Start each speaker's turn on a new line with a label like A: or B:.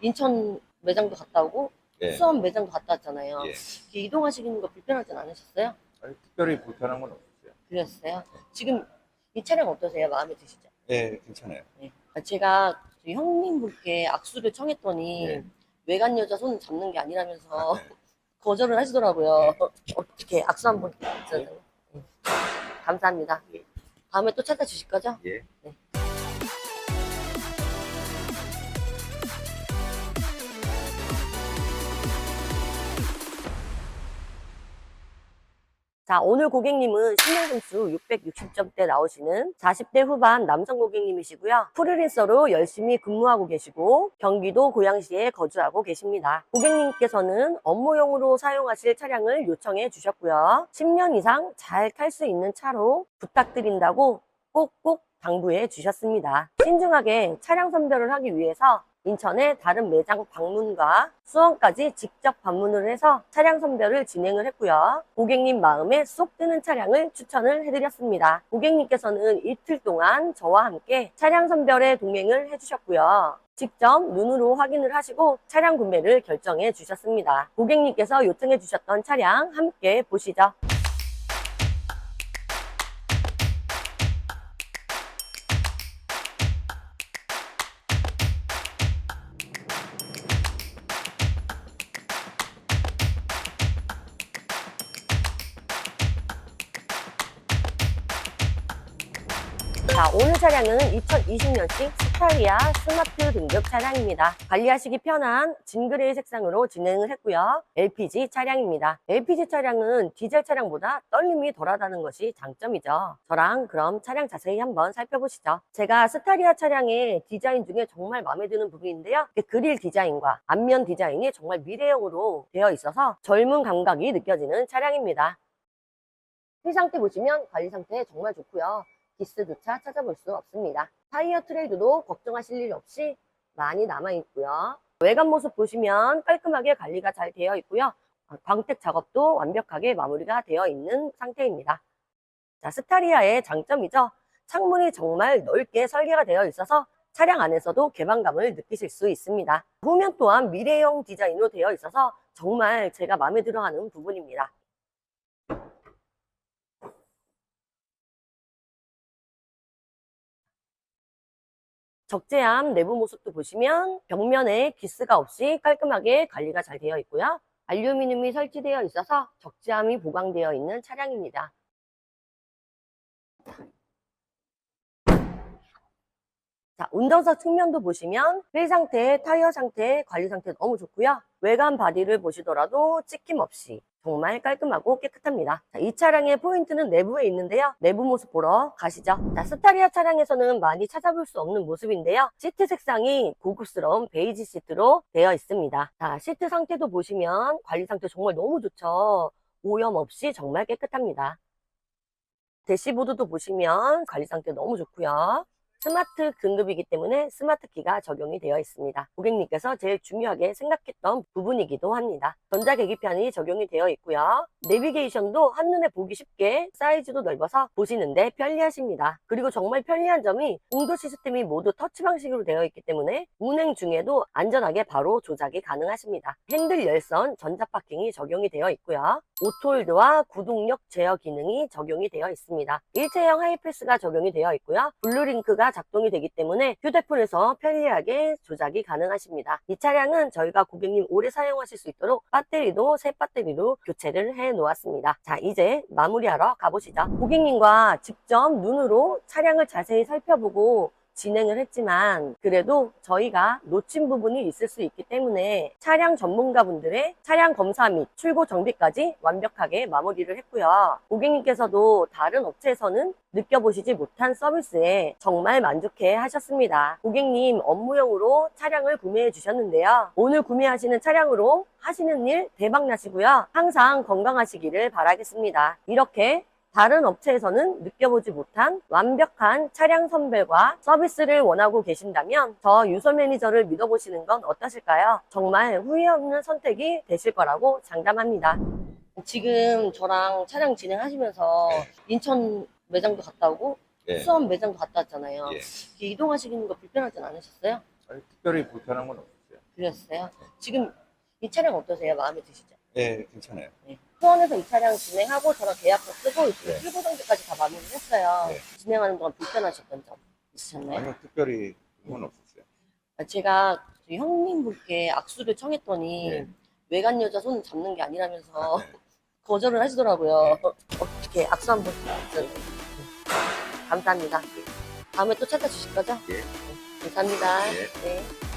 A: 인천 매장도 갔다 오고
B: 예.
A: 수원 매장도 갔다 왔잖아요.
B: 예.
A: 이렇게 이동하시는 거 불편하진 않으셨어요?
B: 아니, 특별히 불편한 건 없었어요.
A: 그랬어요. 지금 이 차량 어떠세요? 마음에 드시죠?
B: 예, 괜찮아요.
A: 네. 제가 저희 형님분께 악수를 청했더니
B: 예.
A: 외간 여자 손 잡는 게 아니라면서
B: 네.
A: 거절을 하시더라고요. 어떻게 악수 한번. 네. 감사합니다.
B: 예.
A: 다음에 또 찾아주실 거죠?
B: 예.
A: 자, 오늘 고객님은 신용점수 660점대 나오시는 40대 후반 남성 고객님이시고요. 프리랜서로 열심히 근무하고 계시고 경기도 고양시에 거주하고 계십니다. 고객님께서는 업무용으로 사용하실 차량을 요청해 주셨고요. 10년 이상 잘 탈 수 있는 차로 부탁드린다고 꼭꼭 당부해 주셨습니다. 신중하게 차량 선별을 하기 위해서 인천의 다른 매장 방문과 수원까지 직접 방문을 해서 차량 선별을 진행을 했고요. 고객님 마음에 쏙 드는 차량을 추천을 해드렸습니다. 고객님께서는 이틀 동안 저와 함께 차량 선별에 동행을 해주셨고요. 직접 눈으로 확인을 하시고 차량 구매를 결정해 주셨습니다. 고객님께서 요청해 주셨던 차량 함께 보시죠. 오늘 차량은 2020년식 스타리아 스마트 등급 차량입니다. 관리하시기 편한 진그레이 색상으로 진행을 했고요. LPG 차량입니다. LPG 차량은 디젤 차량보다 떨림이 덜하다는 것이 장점이죠. 저랑 그럼 차량 자세히 한번 살펴보시죠. 제가 스타리아 차량의 디자인 중에 정말 마음에 드는 부분인데요. 그릴 디자인과 앞면 디자인이 정말 미래형으로 되어 있어서 젊은 감각이 느껴지는 차량입니다. 휠 상태 보시면 관리 상태 정말 좋고요. 기스조차 찾아볼 수 없습니다. 타이어 트레이드도 걱정하실 일 없이 많이 남아있고요. 외관 모습 보시면 깔끔하게 관리가 잘 되어 있고요. 어, 광택 작업도 완벽하게 마무리가 되어 있는 상태입니다. 자, 스타리아의 장점이죠. 창문이 정말 넓게 설계가 되어 있어서 차량 안에서도 개방감을 느끼실 수 있습니다. 후면 또한 미래형 디자인으로 되어 있어서 정말 제가 마음에 들어하는 부분입니다. 적재함 내부 모습도 보시면 벽면에 기스가 없이 깔끔하게 관리가 잘 되어 있고요. 알루미늄이 설치되어 있어서 적재함이 보강되어 있는 차량입니다. 자, 운전석 측면도 보시면 휠 상태, 타이어 상태, 관리 상태 너무 좋고요. 외관 바디를 보시더라도 찍힘 없이 정말 깔끔하고 깨끗합니다. 자, 이 차량의 포인트는 내부에 있는데요. 내부 모습 보러 가시죠. 자, 스타리아 차량에서는 많이 찾아볼 수 없는 모습인데요. 시트 색상이 고급스러운 베이지 시트로 되어 있습니다. 자, 시트 상태도 보시면 관리 상태 정말 너무 좋죠. 오염 없이 정말 깨끗합니다. 대시보드도 보시면 관리 상태 너무 좋고요. 스마트 등급이기 때문에 스마트 키가 적용이 되어 있습니다. 고객님께서 제일 중요하게 생각했던 부분이기도 합니다. 전자 계기판이 적용이 되어 있고요. 내비게이션도 한눈에 보기 쉽게 사이즈도 넓어서 보시는데 편리하십니다. 그리고 정말 편리한 점이 공도 시스템이 모두 터치 방식으로 되어 있기 때문에 운행 중에도 안전하게 바로 조작이 가능하십니다. 핸들 열선 전자 파킹이 적용이 되어 있고요. 오토홀드와 구동력 제어 기능이 적용이 되어 있습니다. 일체형 하이패스가 적용이 되어 있고요. 블루링크가 작동이 되기 때문에 휴대폰에서 편리하게 조작이 가능하십니다. 이 차량은 저희가 고객님 오래 사용하실 수 있도록 배터리도 새 배터리로 교체를 해 놓았습니다. 자, 이제 마무리하러 가보시죠. 고객님과 직접 눈으로 차량을 자세히 살펴보고 진행을 했지만 그래도 저희가 놓친 부분이 있을 수 있기 때문에 차량 전문가분들의 차량 검사 및 출고 정비까지 완벽하게 마무리를 했고요. 고객님께서도 다른 업체에서는 느껴보시지 못한 서비스에 정말 만족해 하셨습니다. 고객님 업무용으로 차량을 구매해 주셨는데요. 오늘 구매하시는 차량으로 하시는 일 대박 나시고요. 항상 건강하시기를 바라겠습니다. 이렇게 다른 업체에서는 느껴보지 못한 완벽한 차량 선별과 서비스를 원하고 계신다면 저 유소 매니저를 믿어보시는 건 어떠실까요? 정말 후회 없는 선택이 되실 거라고 장담합니다. 지금 저랑 차량 진행하시면서 인천 매장도 갔다 오고
B: 예.
A: 수원 매장도 갔다 왔잖아요.
B: 예.
A: 이동하시는 거 불편하진 않으셨어요?
B: 아니, 특별히 불편한 건 없었어요.
A: 그러셨어요? 지금 이 차량 어떠세요? 마음에 드시죠?
B: 예, 괜찮아요.
A: 네. 수원에서 이 차량 진행하고 저랑 계약서 쓰고 이렇게
B: 네.
A: 출고 정지까지 다 마무리를 했어요.
B: 네.
A: 진행하는 동안 불편하셨던 점 있으셨나요?
B: 아니요, 특별히 그건 없었어요.
A: 아, 제가 저희 형님분께 악수를 청했더니
B: 네.
A: 외간 여자 손을 잡는 게 아니라면서
B: 네.
A: 거절을 하시더라고요. 어떻게 악수 한번 네. 감사합니다. 다음에 또 찾아주실 거죠?
B: 예.
A: 네, 감사합니다.
B: 예.
A: 네.